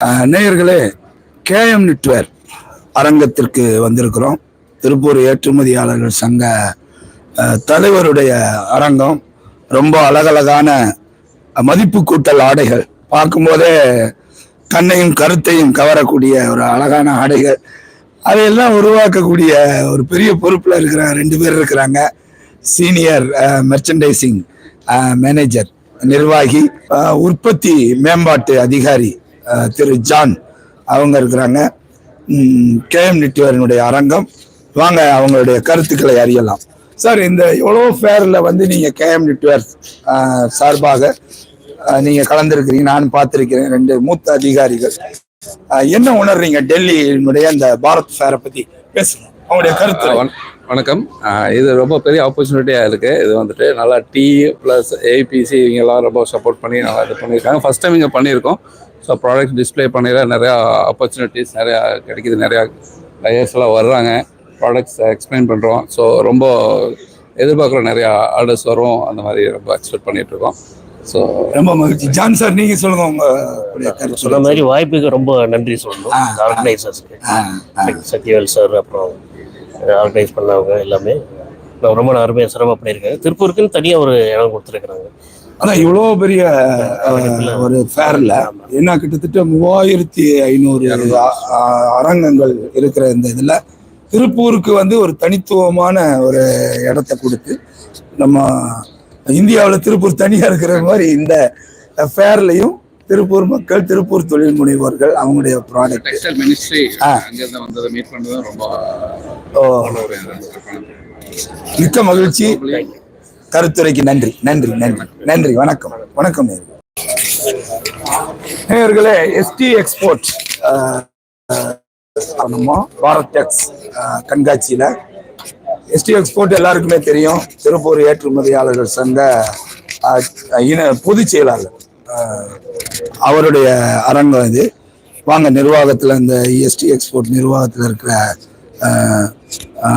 அஹ் நேயர்களே கேஎம் நெட்வேர் அரங்கத்திற்கு வந்திருக்கிறோம். திருப்பூர் ஏற்றுமதியாளர்கள் சங்க தலைவருடைய அரங்கம். ரொம்ப அழகழகான மதிப்பு கூட்டல் ஆடைகள். பார்க்கும்போதே கண்ணையும் கருத்தையும் கவரக்கூடிய ஒரு அழகான ஆடைகள். அதையெல்லாம் உருவாக்கக்கூடிய ஒரு பெரிய பொறுப்பில் இருக்கிற ரெண்டு பேர் இருக்கிறாங்க. சீனியர் மெர்ச்சன்டைசிங் மேனேஜர் நிர்வாகி உற்பத்தி மேம்பாட்டு அதிகாரி திரு ஜான். அவங்க இருக்கிறாங்க. கேஎம் நெட்வேரினுடைய அரங்கம். வாங்க அவங்களுடைய கருத்துக்களை அறியலாம். சார் இந்த எவ்வளோ ஃபேரில் வந்து நீங்கள் கேஎம் நெட்வேர் சார்பாக நீங்கள் கலந்துருக்கிறீங்க நான் பார்த்துருக்கிறேன் ரெண்டு மூத்த அதிகாரிகள். என்ன உணர்றீங்க டெல்லியினுடைய அந்த பாரத் ஃபேரை பற்றி பேசுங்க. அவங்களுடைய கருத்து. வண- வணக்கம். இது ரொம்ப பெரிய ஆப்பர்ச்சுனிட்டியாக இருக்குது இது வந்துட்டு நல்லா டீ ப்ளஸ் ஏபிசி இவங்கெல்லாம் ரொம்ப சப்போர்ட் பண்ணி நல்லா இது பண்ணியிருக்காங்க. ஃபஸ்ட் டைம் இங்கே பண்ணியிருக்கோம். ஸோ ப்ராடக்ட் டிஸ்ப்ளே பண்ணிட நிறையா ஆப்பர்ச்சுனிட்டிஸ் நிறையா கிடைக்குது. நிறையா layers எல்லாம் வர்றாங்க. ப்ராடக்ட்ஸ் எக்ஸ்பிளைன் பண்ணுறோம் ஸோ ரொம்ப எதிர்பார்க்குறோம் நிறையா ஆர்டர்ஸ் வரும். அந்த மாதிரி ரொம்ப எக்ஸ்பெக்ட் பண்ணிட்டு இருக்கோம் ஸோ ரொம்ப மகிழ்ச்சி. ஜான் சார் நீங்க சொல்லுங்க உங்களுடைய கருத்து. சொன்ன மாதிரி வாய்ப்புக்கு ரொம்ப நன்றி சொல்லணும். ஆர்கனைசர்ஸ்க்கு. சத்யவேல் சார் அப்புறம் ஆர்கனைஸ் பண்ணவங்க எல்லாமே. நான் ரொம்ப அருமையாக சிரமம் பண்ணியிருக்காங்க திருப்பூருக்குன்னு தனியாக ஒரு இடம் கொடுத்துருக்குறாங்க. அதான் இவ்வளோ பெரிய ஒரு ஃபேர்ல என்ன கிட்டத்தட்ட மூவாயிரத்தி ஐநூறு அரங்கங்கள் இருக்கிற இந்த இதுல திருப்பூருக்கு வந்து ஒரு தனித்துவமான ஒரு இடத்த கொடுத்து நம்ம இந்தியாவில் திருப்பூர் தனியா இருக்கிற மாதிரி இந்த ஃபேர்லையும் திருப்பூர் மக்கள் திருப்பூர் தொழில் முனைவோர்கள் அவங்களுடைய ப்ராடக்ட் டெக்ஸ்டைல் மினிஸ்ட்ரி ஆ. அங்கேருந்து வந்ததை மீட் பண்ணது ரொம்ப மிக்க மகிழ்ச்சி. கருத்துரைக்கு நன்றி. நன்றி நன்றி. நன்றி. வணக்கம். வணக்கம் நேயர்களே. எஸ்டி எக்ஸ்போர்ட் பாரத் டெக்ஸ் கண்காட்சியில் எஸ்டி எக்ஸ்போர்ட் எல்லாருக்குமே தெரியும். திருப்பூர் ஏற்றுமதியாளர்கள் சங்க இன பொதுச் செயலாளர். அவருடைய அரங்கம் இது. வாங்க நிர்வாகத்தில் இந்த எஸ்டி எக்ஸ்போர்ட் நிர்வாகத்தில் இருக்கிற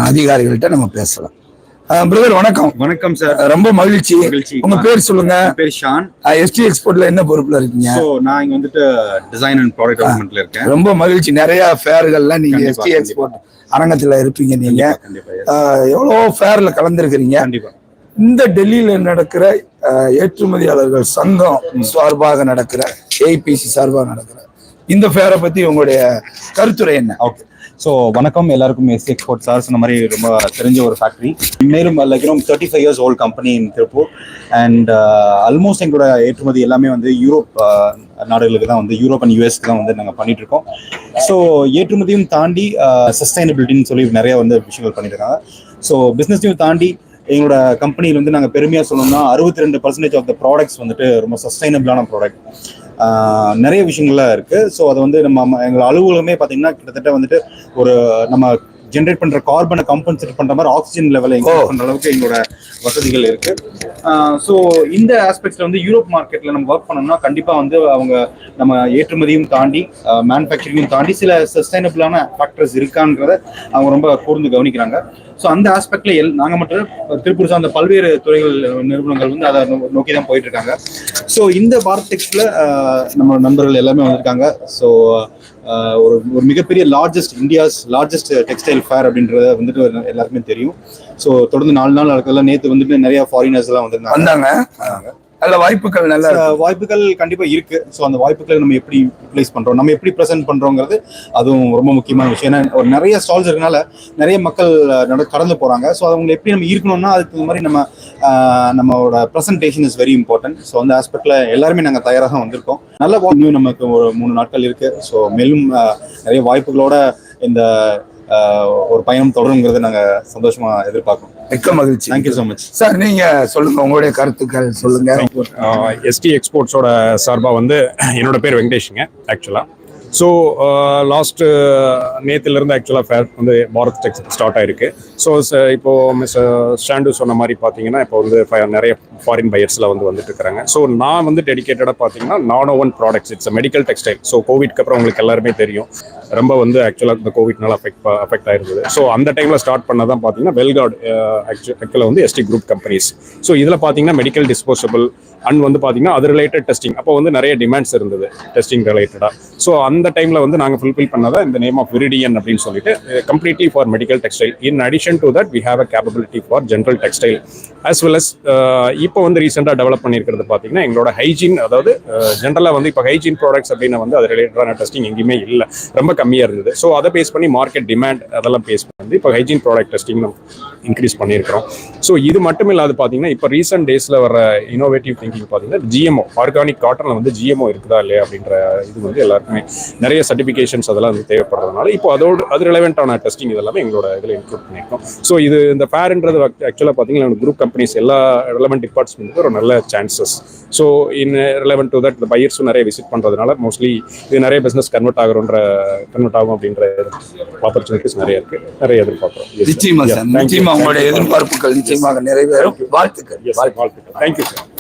அதிகாரிகள்கிட்ட நம்ம பேசலாம். பிரதர் வணக்கம். வணக்கம் சார் ரொம்ப மகிழ்ச்சி. மகிழ்ச்சி. உங்க பேர் சொல்லுங்க. பேர் ஷான். எஸ்டி எக்ஸ்போர்ட்ல என்ன பொறுப்புல இருக்கீங்க? நான் இங்க வந்துட்டு டிசைன் அண்ட் ப்ராடக்ட் டெவலப்மெண்ட்ல இருக்கேன். ரொம்ப மகிழ்ச்சி. நிறைய ஃபேர்கள்ல நீங்க எஸ்டி. எக்ஸ்போர்ட் அரங்கத்துல இருப்பீங்க நீங்க. எவ்வளவோ ஃபேர்ல கலந்துருக்கிறீங்க? கண்டிப்பா. இந்த டெல்லியில நடக்கிற ஏற்றுமதியாளர்கள் சங்கம் சார்பாக நடக்கிற ஏபிசி சார்பாக நடக்கிற இந்த ஃபேரை பத்தி உங்களுடைய கருத்துரை என்ன? ஓகே ஸோ வணக்கம் எல்லாருக்கும். எஸ்சி எக்ஸ்போர்ட் சார் சொன்ன மாதிரி ரொம்ப தெரிஞ்ச ஒரு ஃபேக்ட்ரி மேலும் like thirty five years old company in Tiruppur and almost எங்களோட ஏற்றுமதி எல்லாமே வந்து யூரோப் uh, நாடுகளுக்கு தான் வந்து யூரோப் அண்ட் யூஎஸ்க்கு தான் வந்து நாங்கள் பண்ணிட்டு இருக்கோம். ஸோ ஏற்றுமதியும் தாண்டி uh, சஸ்டைனபிலிட்டின்னு சொல்லி நிறைய வந்து விஷயங்கள் பண்ணியிருக்காங்க ஸோ பிஸ்னஸையும் தாண்டி எங்களோட கம்பெனியில் வந்து நாங்கள் பெருமையாக சொல்லணும்னா அறுபத்தி ரெண்டு பர்சன்டேஜ் ஆஃப் த ப்ராடக்ட்ஸ் வந்துட்டு ரொம்ப சஸ்டைனபிளான ப்ராடக்ட் நிறைய விஷயங்கள்லாம் இருக்குது ஸோ அதை வந்து நம்ம எங்கள் அலுவலகமே பார்த்திங்கன்னா கிட்டத்தட்ட வந்துட்டு ஒரு நம்ம ஜென்ரேட் பண்ற கார்பனை கம்பன்சேட் பண்ற மாதிரி ஆக்சிஜன் லெவலை பண்ற அளவுக்கு எங்களோட வசதிகள் இருக்கு. ஸோ இந்த ஆஸ்பெக்ட்ஸ்ல வந்து யூரோப் மார்க்கெட்ல நம்ம ஒர்க் பண்ணோம்னா கண்டிப்பா வந்து அவங்க நம்ம ஏற்றுமதியும் தாண்டி மேனுஃபேக்சரிங்கும் தாண்டி சில சஸ்டைனபிளான ஃபேக்டர்ஸ் இருக்கான்றத அவங்க ரொம்ப கூர்ந்து கவனிக்கிறாங்க. ஸோ அந்த ஆஸ்பெக்ட்ல எல் நாங்கள் மட்டும் திருப்பூர் சார்ந்த பல்வேறு துறைகள் நிறுவனங்கள் வந்து அதை நோக்கி தான் போயிட்டு இருக்காங்க. ஸோ இந்த பாரத் டெக்ஸ்ட்ல நம்ம நண்பர்கள் எல்லாமே வந்திருக்காங்க. ஸோ ஒரு ஒரு மிகப்பெரிய largest India's largest textile fair அப்படின்றத வந்துட்டு எல்லாருக்குமே தெரியும். ஸோ தொடர்ந்து நாலு நாள் நடக்கிறதுல நேற்று வந்துட்டு நிறைய ஃபாரினர்ஸ் எல்லாம் வந்திருந்தாங்க. நல்ல வாய்ப்புகள் நல்ல வாய்ப்புகள் கண்டிப்பா இருக்கு. ஸோ அந்த வாய்ப்புகளை நம்ம எப்படி யூட்டிலைஸ் பண்றோம் நம்ம எப்படி ப்ரெசென்ட் பண்றோங்கிறது அதுவும் ரொம்ப முக்கியமான விஷயம். ஏன்னா ஒரு நிறைய ஸ்டால்ஸ் இருக்கனால நிறைய மக்கள் நட கடந்து போறாங்க. ஸோ அவங்க எப்படி நம்ம ஈர்க்கணும்னா அதுக்கு மாதிரி நம்ம நம்மளோட presentation is very important so அந்த ஆஸ்பெக்ட்ல எல்லாருமே நாங்கள் தயாராக வந்திருக்கோம். நல்ல இன்னும் நமக்கு ஒரு மூணு நாட்கள் இருக்கு. ஸோ மேலும் நிறைய வாய்ப்புகளோட இந்த ஒரு பயணம் தொடருங்கிறத நாங்கள் சந்தோஷமா எதிர்பார்க்கிறோம். மிக்க மகிழ்ச்சி. தேங்க்யூ ஸோ மச் சார் நீங்க சொல்லுங்க உங்களுடைய கருத்துக்கள் சொல்லுங்க. எஸ்டி எக்ஸ்போர்ட்ஸோட சார்பாக வந்து என்னோட பேர் வெங்கடேஷுங்க ஆக்சுவலாக ஸோ லாஸ்ட் நேற்றுலேருந்து ஆக்சுவலாக ஃபேர் வந்து பாரத் டெக்ஸ் ஸ்டார்ட் ஆயிருக்கு. ஸோ இப்போ மிஸ் ஸ்டாண்டு சொன்ன மாதிரி பார்த்தீங்கன்னா இப்போ வந்து ஃபை நிறைய ஃபாரின் பையர்ஸில் வந்து வந்துட்டு இருக்காங்க ஸோ நான் வந்து டெடிகேட்டடாக பார்த்தீங்கன்னா நான் one products it's medical textile so கோவிட்க்கு அப்புறம் உங்களுக்கு எல்லாருமே தெரியும். ரொம்ப வந்து ஆக்சுவலாக இந்த கோவிட்னால அஃபெக்ட் அஃபெக்ட் ஆயிருந்தது. ஸோ அந்த டைமில் ஸ்டார்ட் பண்ணதான் பார்த்தீங்கன்னா வெல்கார்டு uh, ஆக்சுவலாக வந்து எஸ்டி குரூப் கம்பெனிஸ் ஸோ இதில் பார்த்தீங்கன்னா மெடிக்கல் டிஸ்போசபிள் அண்ட் வந்து பார்த்தீங்கன்னா அது ரிலேட்டட் டெஸ்டிங் அப்போ வந்து நிறைய டிமாண்ட்ஸ் இருந்தது டெஸ்டிங் ரிலேட்டடாக ஸோ அந்த டைமில் வந்து நாங்கள் ஃபுல்ஃபில் பண்ணதான் இந்த நேம் ஆஃப் விரிடியன் அப்படின்னு சொல்லிட்டு completely for medical textile in addition to that we have a capability for general textile as well as இப்போ வந்து ரீசெண்டாக டெவலப் பண்ணியிருக்கிறது பார்த்தீங்கன்னா எங்களோட ஹைஜீன் அதாவது uh, ஜென்ரலாக வந்து இப்போ ஹைஜீன் ப்ராடக்ட்ஸ் அப்படின்னு வந்து அது ரிலேட்டடான டெஸ்டிங் எங்கேயுமே இல்லை. ரொம்ப கம்மியாக இருந்தது. ஸோ அதை பேஸ் பண்ணி மார்க்கெட் டிமாண்ட் அதெல்லாம் பேஸ் பண்ணி இப்போ ஹைஜீன் ப்ராடக்ட் டெஸ்டிங் நம்ம இன்க்ரீஸ் பண்ணியிருக்கிறோம். ஸோ இது மட்டும் இல்லாது பார்த்தீங்கன்னா இப்போ ரீசெண்ட் டேஸில் வர இனோவேட்டிவ் திங்கிங் பார்த்தீங்கன்னா ஜிஎம்ஓ ஆர்கானிக் காட்டனில் வந்து ஜிஎம்ஓ இருக்குதா இல்லையா அப்படின்ற இது வந்து எல்லாருக்குமே நிறைய சர்டிஃபிகேஷன்ஸ் அதெல்லாம் வந்து தேவைப்படுறதுனால இப்போ அதோட அது ரிலவெண்ட்டான டெஸ்டிங் இதெல்லாமே எங்களோட இதில் இன்க்ளூட் பண்ணியிருக்கோம். ஸோ இது இந்த ஃபேர்ன்றது ஆக்சுவலாக பார்த்தீங்கன்னா குரூப் கம்பெனிஸ் எல்லா ரிலவெண்ட் டிபார்ட்மெண்ட்டுக்கும் ஒரு நல்ல chances so in relevant to that இந்த பையர்ஸும் நிறைய விசிட் பண்ணுறதுனால மோஸ்ட்லி இது நிறைய பிஸ்னஸ் கன்வெர்ட் ஆகுன்ற கன்வெர்ட் ஆகும் அப்படின்ற ஆப்பர்ச்சுனிட்டிஸ் நிறைய இருக்கு. நிறைய எதிர்பார்க்குறோம். நிச்சயமா சார் நிச்சயமா உங்களுடைய எதிர்பார்ப்புகள் நிச்சயமாக நிறைவேறும். வாழ்த்துக்கள். வாழ்த்துக்கள். Thank you sir